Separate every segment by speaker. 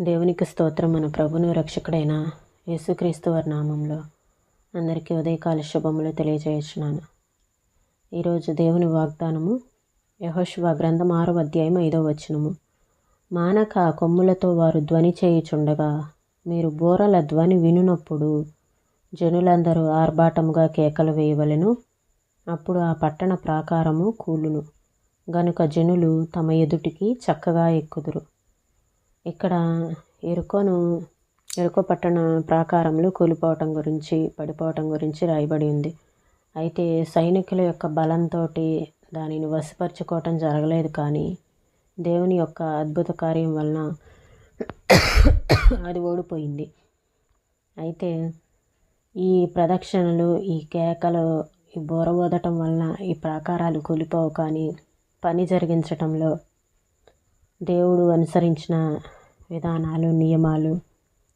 Speaker 1: దేవునికి స్తోత్రం మన ప్రభును రక్షకుడైన యేసుక్రీస్తు వారి నామంలో అందరికీ ఉదయకాల శుభములు తెలియజేస్తున్నాను ఈరోజు దేవుని వాగ్దానము యహోశివ గ్రంథం ఆరో అధ్యాయం ఐదో వచనము. మానక కొమ్ములతో వారు ధ్వని చేయుచుండగా మీరు బోరల ధ్వని వినునప్పుడు జనులందరూ ఆర్భాటముగా కేకలు వేయవలెను. అప్పుడు ఆ పట్టణ ప్రాకారము కూలును. గనుక జనులు తమ ఎదుటికి చక్కగా ఎక్కుదురు. ఇక్కడ ఎరుకోను ఎరుకో పట్టణ ప్రాకారములు కూలిపోవటం గురించి పడిపోవటం గురించి రాయబడి ఉంది. అయితే సైనికుల యొక్క బలంతో దానిని వశపరుచుకోవటం జరగలేదు కానీ దేవుని యొక్క అద్భుత కార్యం వలన అది ఓడిపోయింది. అయితే ఈ ప్రదక్షిణలు ఈ కేకలు ఈ బోర ఊదటం వలన ఈ ప్రాకారాలు కూలిపోవు కానీ పని జరిగించటంలో దేవుడు అనుసరించిన విధానాలు నియమాలు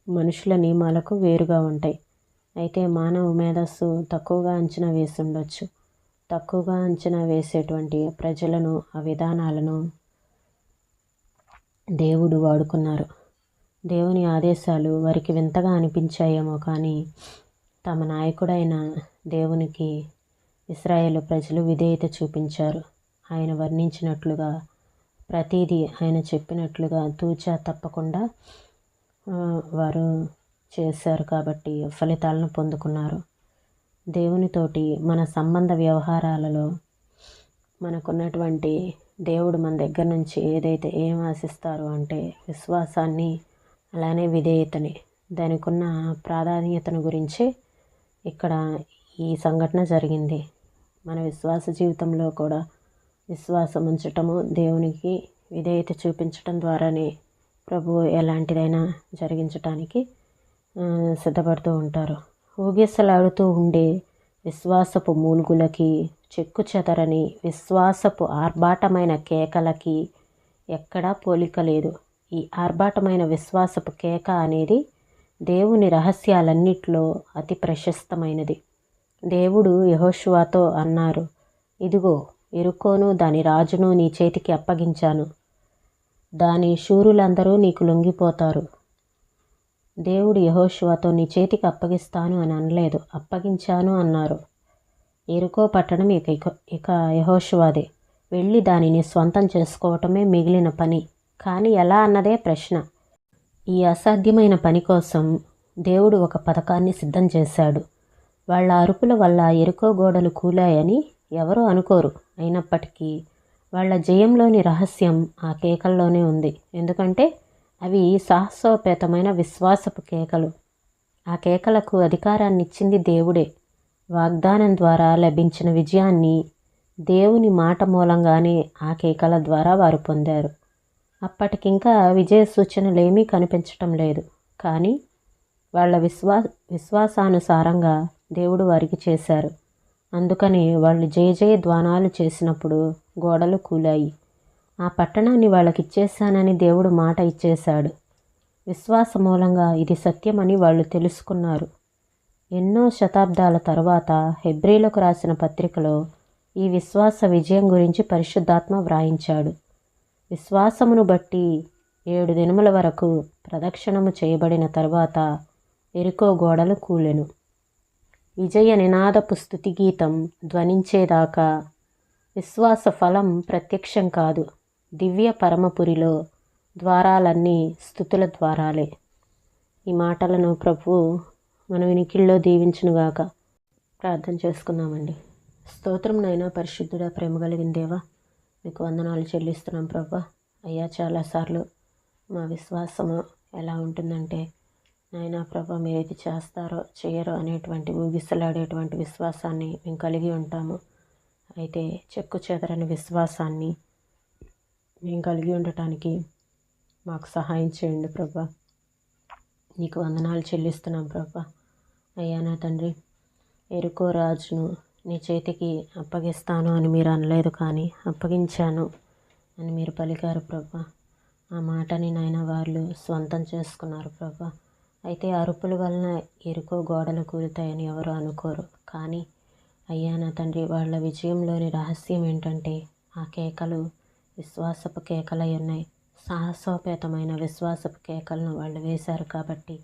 Speaker 1: మనుషుల నియమాలకు వేరుగా ఉంటాయి. అయితే మానవ మేధస్సు తక్కువగా అంచనా వేసి ఉండొచ్చు. తక్కువగా అంచనా వేసేటువంటి ప్రజలను ఆ విధానాలను దేవుడు వాడుకున్నారు. దేవుని ఆదేశాలు వారికి వింతగా అనిపించాయేమో కానీ తమ నాయకుడైన దేవునికి ఇస్రాయేల్ ప్రజలు విధేయత చూపించారు. ఆయన వర్ణించినట్లుగా ప్రతిదీ ఆయన చెప్పినట్లుగా తూచా తప్పకుండా వారు చేశారు కాబట్టి ఫలితాలను పొందుకున్నారు. దేవునితోటి మన సంబంధ వ్యవహారాలలో మనకున్నటువంటి దేవుడు మన దగ్గర నుంచి ఏదైతే ఏం ఆశిస్తారో అంటే విశ్వాసాన్ని అలానే విధేయతని దానికి ఉన్న ప్రాధాన్యతను గురించి ఇక్కడ ఈ సంఘటన జరిగింది. మన విశ్వాస జీవితంలో కూడా విశ్వాసం ఉంచటము దేవునికి విధేయత చూపించటం ద్వారానే ప్రభు ఎలాంటిదైనా జరిగించటానికి సిద్ధపడుతూ ఉంటారు. ఊగిసలాడుతూ ఉండే విశ్వాసపు మూలుగులకి చెక్కు చెదరని విశ్వాసపు ఆర్భాటమైన కేకలకి ఎక్కడా పోలిక లేదు. ఈ ఆర్భాటమైన విశ్వాసపు కేక అనేది దేవుని రహస్యాలన్నిట్లో అతి ప్రశస్తమైనది. దేవుడు యహోశువాతో అన్నారు ఇదిగో ఎరుకోను దాని రాజును నీ చేతికి అప్పగించాను. దాని శూరులందరూ నీకు లొంగిపోతారు. దేవుడు యహోశువతో నీ చేతికి అప్పగిస్తాను అని అనలేదు. అప్పగించాను అన్నారు. ఎరుకో పట్టణం ఇక ఇక యహోశువాదే వెళ్ళి దానిని స్వంతం చేసుకోవటమే మిగిలిన పని. కానీ ఎలా అన్నదే ప్రశ్న. ఈ అసాధ్యమైన పని కోసం దేవుడు ఒక పథకాన్ని సిద్ధం చేశాడు. వాళ్ళ అరుపుల వల్ల ఎరుకో గోడలు కూలాయని ఎవరూ అనుకోరు. అయినప్పటికీ వాళ్ళ జయంలోని రహస్యం ఆ కేకల్లోనే ఉంది. ఎందుకంటే అవి సాహసోపేతమైన విశ్వాసపు కేకలు. ఆ కేకలకు అధికారాన్ని ఇచ్చింది దేవుడే. వాగ్దానం ద్వారా లభించిన విజయాన్ని దేవుని మాట మూలంగానే ఆ కేకల ద్వారా వారు పొందారు. అప్పటికింకా విజయ సూచనలేమీ కనిపించటం లేదు. కానీ వాళ్ళ విశ్వా విశ్వాసానుసారంగా దేవుడు వారికి చేశారు. అందుకని వాళ్ళు జయ జయ ద్వానాలు చేసినప్పుడు గోడలు కూలాయి. ఆ పట్టణాన్ని వాళ్ళకి ఇచ్చేశానని దేవుడు మాట ఇచ్చేశాడు. విశ్వాస మూలంగా ఇది సత్యమని వాళ్ళు తెలుసుకున్నారు. ఎన్నో శతాబ్దాల తర్వాత హెబ్రిలకు రాసిన పత్రికలో ఈ విశ్వాస విజయం గురించి పరిశుద్ధాత్మ వ్రాయించాడు. విశ్వాసమును బట్టి ఏడు దినముల వరకు ప్రదక్షిణము చేయబడిన తర్వాత ఎరుకో గోడలు కూలెను. విజయ నినాదపు స్థుతి గీతం ధ్వనించేదాకా. విశ్వాస ఫలం ప్రత్యక్షం కాదు దివ్య పరమపురిలో ద్వారాలన్నీ స్థుతుల ద్వారాలే. ఈ మాటలను ప్రభు మన వినికిల్లో దీవించునుగాక. ప్రార్థన చేసుకుందామండి. స్తోత్రం నైనా పరిశుద్ధుడా ప్రేమ కలిగిన దేవా మీకు వందనాలు చెల్లిస్తున్నాం ప్రభా. అయ్యా చాలాసార్లు మా విశ్వాసము ఎలా ఉంటుందంటే నాయన ప్రభా మీరు ఏది చేస్తారో చేయరో అనేటువంటి ఊగిసలాడేటువంటి విశ్వాసాన్ని మేము కలిగి ఉంటాము. అయితే చెక్కు చెదరని విశ్వాసాన్ని మేము కలిగి ఉండటానికి మాకు సహాయం చేయండి ప్రభా. నీకు వందనాలు చెల్లిస్తున్నాం ప్రభా. అయ్యా నా తండ్రి ఎరుకో రాజును నీ చేతికి అప్పగిస్తాను అని మీరు అనలేదు కానీ అప్పగించాను అని మీరు పలికారు ప్రభా. ఆ మాటని నాయన వాళ్ళు స్వంతం చేసుకున్నారు ప్రభా. అయితే అరుపుల వలన ఎరుకో గోడలు కూలుతాయని ఎవరు అనుకోరు. కానీ అయ్యా నా తండ్రి వాళ్ళ విజయంలోని రహస్యం ఏంటంటే ఆ కేకలు విశ్వాసపు కేకలై ఉన్నాయి. సాహసోపేతమైన విశ్వాసపు కేకలను వాళ్ళు వేశారు కాబట్టి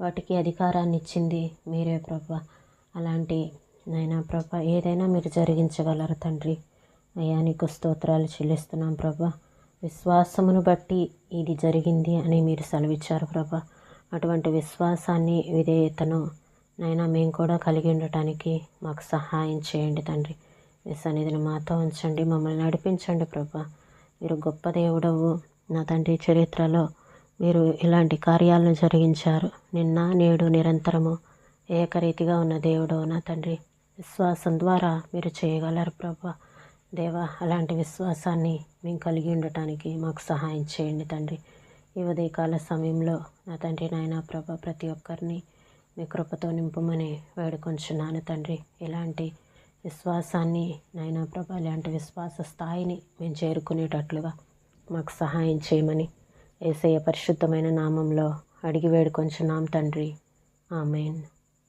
Speaker 1: వాటికి అధికారాన్ని ఇచ్చింది మీరే ప్రభా. అలాంటి నైనా ప్రభ ఏదైనా మీరు జరిగించగలరు తండ్రి? అయ్యా నీకు స్తోత్రాలు చెల్లిస్తున్నాం ప్రభా. విశ్వాసమును బట్టి ఇది జరిగింది అని మీరు సెలవిచ్చారు ప్రభా. అటువంటి విశ్వాసాన్ని విధేయతను నైనా మేము కూడా కలిగి ఉండటానికి మాకు సహాయం చేయండి తండ్రి. మీ సన్నిధిని మాతో ఉంచండి మమ్మల్ని నడిపించండి ప్రభా. మీరు గొప్ప దేవుడవు. నా తండ్రి చరిత్రలో మీరు ఇలాంటి కార్యాలను జరిగించారు. నిన్న నేడు నిరంతరము ఏకరీతిగా ఉన్న దేవుడు నా తండ్రి. విశ్వాసం ద్వారా మీరు చేయగలరు ప్రభా. దేవా అలాంటి విశ్వాసాన్ని మేము కలిగి ఉండటానికి మాకు సహాయం చేయండి తండ్రి. ఈ ఉదయకాల సమయంలో నా తండ్రి నాయన ప్రభ ప్రతి ఒక్కరిని మీ కృపతో నింపమని వేడుకొంచున్నాను తండ్రి. ఇలాంటి విశ్వాసాన్ని నాయన ప్రభ ఇలాంటి విశ్వాస స్థాయిని మేము చేరుకునేటట్లుగా మాకు సహాయం చేయమని ఏసయ్య పరిశుద్ధమైన నామంలో అడిగి వేడుకొంచున్నాం తండ్రి. ఆమెన్.